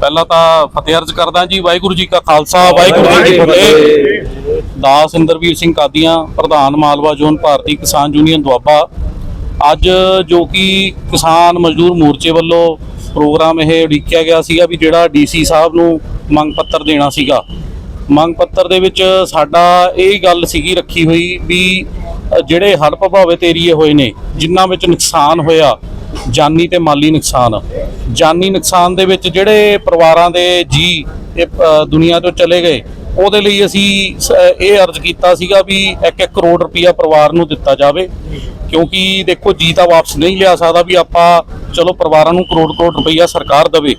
ਪਹਿਲਾਂ ਤਾਂ ਫਤਿਹ ਅਰਜ਼ ਕਰਦਾ ਜੀ ਵਾਹਿਗੁਰੂ ਜੀ ਕਾ ਖਾਲਸਾ ਵਾਹਿਗੁਰੂ ਜੀ ਕੀ ਫਤਿਹ। ਦਾਸ ਇੰਦਰਵੀਰ ਸਿੰਘ ਕਾਦੀਆਂ ਪ੍ਰਧਾਨ ਮਾਲਵਾ ਜ਼ੋਨ ਭਾਰਤੀ ਕਿਸਾਨ ਯੂਨੀਅਨ ਦੁਆਬਾ। ਅੱਜ ਜੋ ਕਿ ਕਿਸਾਨ ਮਜ਼ਦੂਰ ਮੋਰਚੇ ਵੱਲੋਂ ਪ੍ਰੋਗਰਾਮ ਇਹ ਉਡੀਕਿਆ ਗਿਆ ਸੀਗਾ ਵੀ ਜਿਹੜਾ ਡੀਸੀ ਸਾਹਿਬ ਨੂੰ ਮੰਗ ਪੱਤਰ ਦੇਣਾ ਸੀਗਾ। ਮੰਗ ਪੱਤਰ ਦੇ ਵਿੱਚ ਸਾਡਾ ਇਹ ਗੱਲ ਸੀਗੀ ਰੱਖੀ ਹੋਈ ਵੀ ਜਿਹੜੇ ਹੜ੍ਹ ਪ੍ਰਭਾਵਿਤ ਏਰੀਏ ਹੋਏ ਨੇ ਜਿਨ੍ਹਾਂ ਵਿੱਚ ਨੁਕਸਾਨ ਹੋਇਆ ਜਾਨੀ ਤੇ ਮਾਲੀ ਨੁਕਸਾਨ। ਜਾਨੀ ਨੁਕਸਾਨ ਦੇ ਵਿੱਚ ਜਿਹੜੇ ਪਰਿਵਾਰਾਂ ਦੇ ਜੀ ਇਹ ਦੁਨੀਆ ਤੋਂ ਚਲੇ ਗਏ ਉਹਦੇ ਲਈ ਅਸੀਂ ਸ- ਇਹ ਅਰਜ਼ ਕੀਤਾ ਸੀਗਾ ਵੀ 1-1 ਕਰੋੜ ਰੁਪਇਆ ਪਰਿਵਾਰ ਨੂੰ ਦਿੱਤਾ ਜਾਵੇ। ਕਿਉਂਕਿ ਦੇਖੋ ਜੀ ਤਾਂ ਵਾਪਸ ਨਹੀਂ ਲਿਆ ਸਕਦਾ ਵੀ ਆਪਾਂ ਚਲੋ ਪਰਿਵਾਰਾਂ ਨੂੰ ਕਰੋੜ ਕਰੋੜ ਰੁਪਈਆ ਸਰਕਾਰ ਦੇਵੇ।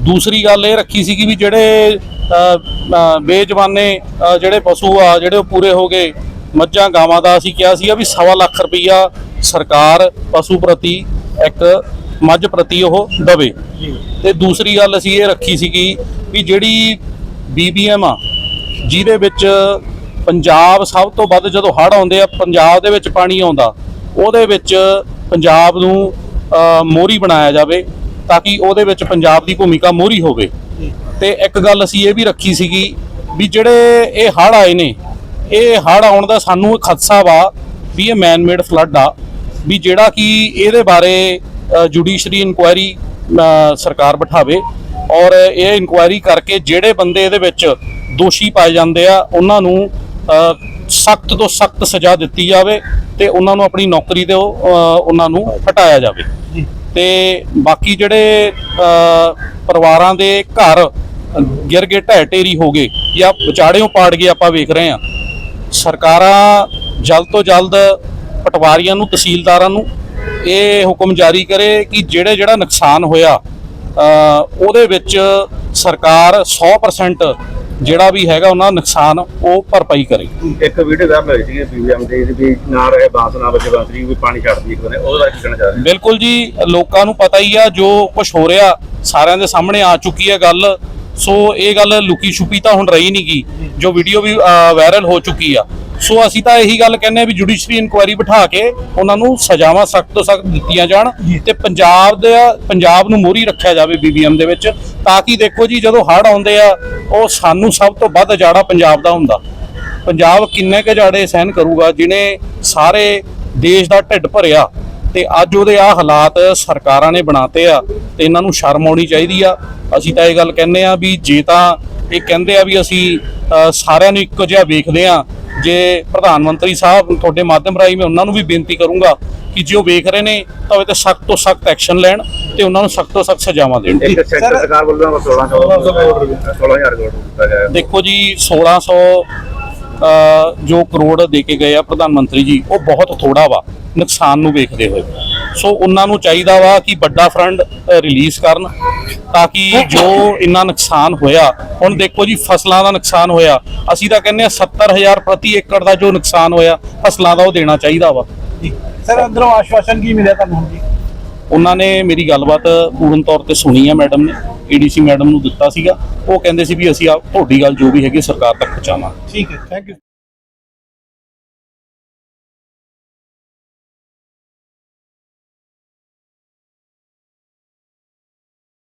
ਦੂਸਰੀ ਗੱਲ ਇਹ ਰੱਖੀ ਸੀਗੀ ਵੀ ਜਿਹੜੇ ਅ, ਬੇਜਵਾਨੇ ਜਿਹੜੇ ਪਸ਼ੂ ਆ ਜਿਹੜੇ ਉਹ ਪੂਰੇ ਹੋ ਗਏ ਮੱਝਾਂ ਗਾਵਾਂ ਦਾ ਅਸੀਂ ਕਿਹਾ ਸੀਗਾ ਵੀ ਸਵਾ ਲੱਖ ਰੁਪਈਆ ਸਰਕਾਰ ਪਸ਼ੂ ਪ੍ਰਤੀ ਇੱਕ ਮੱਝ ਪ੍ਰਤੀ ਉਹ ਦਵੇ। ਤੇ ਦੂਸਰੀ ਗੱਲ ਅਸੀਂ ਇਹ ਰੱਖੀ ਸੀਗੀ ਵੀ ਜਿਹੜੀ ਬੀਬੀਐਮ ਆ ਜਿਹਦੇ ਵਿੱਚ ਪੰਜਾਬ ਸਭ ਤੋਂ ਵੱਧ ਜਦੋਂ ਹੜ੍ਹ ਆਉਂਦੇ ਆ ਪੰਜਾਬ ਦੇ ਵਿੱਚ ਪਾਣੀ ਆਉਂਦਾ ਉਹਦੇ ਵਿੱਚ ਪੰਜਾਬ ਨੂੰ ਅ, ਮੋਹਰੀ ਬਣਾਇਆ ਜਾਵੇ ਤਾਂ ਕਿ ਉਹਦੇ ਵਿੱਚ ਪੰਜਾਬ ਦੀ ਭੂਮਿਕਾ ਮੋਹਰੀ ਹੋਵੇ। ਤੇ ਇੱਕ ਗੱਲ ਅਸੀਂ ਇਹ ਵੀ ਰੱਖੀ ਸੀਗੀ ਵੀ ਜਿਹੜੇ ਇਹ ਹੜ੍ਹ ਆਏ ਨੇ ਇਹ ਹੜ੍ਹ ਆਉਣ ਦਾ ਸਾਨੂੰ ਖਦਸ਼ਾ ਵਾ ਵੀ ਇਹ ਮੈਨ ਮੇਡ ਫਲੱਡ ਆ। ਵੀ ਜਿਹੜਾ ਕਿ ਇਹਦੇ ਬਾਰੇ ਜੁਡੀਸ਼ਰੀ ਇਨਕੁਆਇਰੀ ਸਰਕਾਰ ਬਿਠਾਵੇ ਔਰ ਇਹ ਇਨਕੁਆਇਰੀ ਕਰਕੇ ਜਿਹੜੇ ਬੰਦੇ ਇਹਦੇ ਵਿੱਚ ਦੋਸ਼ੀ ਪਾਏ ਜਾਂਦੇ ਆ ਉਹਨਾਂ ਨੂੰ ਸਖਤ ਤੋਂ ਸਖਤ ਸਜ਼ਾ ਦਿੱਤੀ ਜਾਵੇ ਤੇ ਉਹਨਾਂ ਨੂੰ ਆਪਣੀ ਨੌਕਰੀ ਤੋਂ ਉਹਨਾਂ ਨੂੰ ਹਟਾਇਆ ਜਾਵੇ। ਤੇ ਬਾਕੀ ਜਿਹੜੇ ਪਰਿਵਾਰਾਂ ਦੇ ਘਰ ਗਿਰ ਗਏ ਢਹਿ ਢੇਰੀ ਹੋ ਗਏ ਜਾਂ ਵਿਚਾੜਿਓਂ ਪਾੜ ਗਏ ਆਪਾਂ ਵੇਖ ਰਹੇ ਹਾਂ। ਸਰਕਾਰਾਂ ਜਲਦ ਤੋਂ ਜਲਦ ਪਟਵਾਰੀਆਂ ਨੂੰ ਤਹਿਸੀਲਦਾਰਾਂ ਨੂੰ ਇਹ ਹੁਕਮ ਜਾਰੀ ਕਰੇ ਕਿ ਜਿਹੜੇ ਜਿਹੜਾ ਨੁਕਸਾਨ ਹੋਇਆ ਉਹਦੇ ਵਿੱਚ ਸਰਕਾਰ 100% ਜਿਹੜਾ ਵੀ ਹੈਗਾ ਉਹਨਾਂ ਦਾ ਨੁਕਸਾਨ ਉਹ ਭਰਪਾਈ ਕਰੇ। ਇੱਕ ਵੀਡੀਓ ਵਾਇਰਲ ਹੋਈ ਸੀ ਬੀਬੀਐਮ ਦੇ ਵੀ ਨਾ ਰਹੇ ਬਾਂਸ ਨਾ ਬਚੇ ਬਾਂਸਰੀ ਵੀ ਪਾਣੀ ਛੱਡਦੀ ਇੱਕ ਨੇ ਉਹਦੇ ਕੀ ਕਹਿਣਾ ਚਾਹ ਰਹੇ ਬਿਲਕੁਲ ਜੀ ਲੋਕਾਂ ਨੂੰ ਪਤਾ ਹੀ ਆ ਜੋ ਕੁਝ ਹੋ ਰਿਹਾ ਸਾਰਿਆਂ ਦੇ ਸਾਹਮਣੇ ਆ ਚੁੱਕੀ ਹੈ ਗੱਲ। ਸੋ ਇਹ ਗੱਲ ਲੁਕੀ ਛੁਪੀ ਤਾਂ ਹੁਣ ਰਹੀ ਨਹੀਂਗੀ ਜੋ ਵੀਡੀਓ ਵੀ ਵਾਇਰਲ ਹੋ ਚੁੱਕੀ ਆ। ਸੋ ਅਸੀਂ ਤਾਂ ਇਹੀ ਗੱਲ ਕਹਿੰਦੇ ਆ ਵੀ ਜੁਡੀਸ਼ਰੀ ਇਨਕੁਆਇਰੀ ਬਿਠਾ ਕੇ ਉਹਨਾਂ ਨੂੰ ਸਜ਼ਾਵਾਂ ਸਖਤ ਤੋਂ ਸਖਤ ਦਿੱਤੀਆਂ ਜਾਣ ਤੇ ਪੰਜਾਬ ਦੇ ਪੰਜਾਬ ਨੂੰ ਮੋਹਰੀ ਰੱਖਿਆ ਜਾਵੇ ਬੀਬੀਐਮ ਦੇ ਵਿੱਚ ਤਾਂ ਕਿ ਦੇਖੋ ਜੀ ਜਦੋਂ ਹੜ੍ਹ ਆਉਂਦੇ ਆ ਉਹ ਸਾਨੂੰ ਸਭ ਤੋਂ ਵੱਧ ਜਾੜਾ ਪੰਜਾਬ ਦਾ ਹੁੰਦਾ। ਪੰਜਾਬ ਕਿੰਨੇ ਕੁ ਜਾੜੇ ਸਹਿਨ ਕਰੂਗਾ ਜਿਨੇ ਸਾਰੇ ਦੇਸ਼ ਦਾ ਢਿੱਡ ਭਰਿਆ ਤੇ ਅੱਜ ਉਹਦੇ ਆ ਹਾਲਾਤ ਸਰਕਾਰਾਂ ਨੇ ਬਣਾਤੇ ਆ ਤੇ ਇਹਨਾਂ ਨੂੰ ਸ਼ਰਮ ਆਉਣੀ ਚਾਹੀਦੀ ਆ। ਅਸੀਂ ਤਾਂ ਇਹ ਗੱਲ ਕਹਿੰਦੇ ਆ ਵੀ ਜੇ ਤਾਂ ਇਹ ਕਹਿੰਦੇ ਆ ਵੀ ਅਸੀਂ ਸਾਰਿਆਂ ਨੂੰ ਇੱਕੋ ਜਿਹਾ ਵੇਖਦੇ ਆ ਜੇ ਪ੍ਰਧਾਨ ਮੰਤਰੀ ਸਾਹਿਬ ਤੁਹਾਡੇ ਮਾਧਿਅਮ ਰਾਹੀਂ ਮੈਂ ਉਹਨਾਂ ਨੂੰ ਵੀ ਬੇਨਤੀ ਕਰੂੰਗਾ ਕਿ ਜੇ ਉਹ ਵੇਖ ਰਹੇ ਨੇ ਤਾਂ ਉਹ ਤੇ ਸਖਤ ਤੋਂ ਸਖਤ ਐਕਸ਼ਨ ਲੈਣ ਤੇ ਉਹਨਾਂ ਨੂੰ ਸਖਤ ਤੋਂ ਸਖਤ ਸਜ਼ਾਵਾਂ ਦੇਣ। ਸਰਕਾਰ ਵੱਲੋਂ 16 ਕਰੋੜ 16000 ਕਰੋੜ ਦਿੱਤਾ ਗਿਆ ਦੇਖੋ ਜੀ 1600 ਅ, ਜੋ ਕਰੋੜ ਦੇ ਕੇ ਗਏ ਆ ਪ੍ਰਧਾਨ ਮੰਤਰੀ ਜੀ ਉਹ ਬਹੁਤ ਥੋੜਾ ਵਾ ਨੁਕਸਾਨ ਨੂੰ ਵੇਖਦੇ ਹੋਏ। ਸੋ ਉਹਨਾਂ ਨੂੰ ਚਾਹੀਦਾ ਵਾ ਕਿ ਵੱਡਾ ਫੰਡ ਰਿਲੀਜ਼ ਕਰਨ ਤਾਂ ਕਿ ਜੋ ਇੰਨਾ ਨੁਕਸਾਨ ਹੋਇਆ ਹੁਣ ਦੇਖੋ ਜੀ ਫਸਲਾਂ ਦਾ ਨੁਕਸਾਨ ਹੋਇਆ। ਅਸੀਂ ਤਾਂ ਕਹਿੰਦੇ ਆ 70000 ਪ੍ਰਤੀ ਏਕੜ ਦਾ ਜੋ ਨੁਕਸਾਨ ਹੋਇਆ ਫਸਲਾਂ ਦਾ ਉਹ ਦੇਣਾ ਚਾਹੀਦਾ ਵਾ। ਜੀ। ਸਰ ਅੰਦਰੋਂ ਆਸ਼ਵਾਸਨ ਕੀ ਮਿਲਿਆ ਤੁਹਾਨੂੰ ਜੀ? ਉਹਨਾਂ ਨੇ ਮੇਰੀ ਗੱਲਬਾਤ ਪੂਰਨ ਤੌਰ ਤੇ ਸੁਣੀ ਆ ਮੈਡਮ ਨੇ ਏਡੀਸੀ ਮੈਡਮ ਨੂੰ ਦਿੱਤਾ ਸੀਗਾ। ਉਹ ਕਹਿੰਦੇ ਸੀ ਵੀ ਅਸੀਂ ਆ ਤੁਹਾਡੀ ਗੱਲ ਜੋ ਵੀ ਹੈਗੀ ਸਰਕਾਰ ਤੱਕ ਪਹੁੰਚਾਵਾਂਗੇ। ਠੀਕ ਹੈ ਥੈਂਕ ਯੂ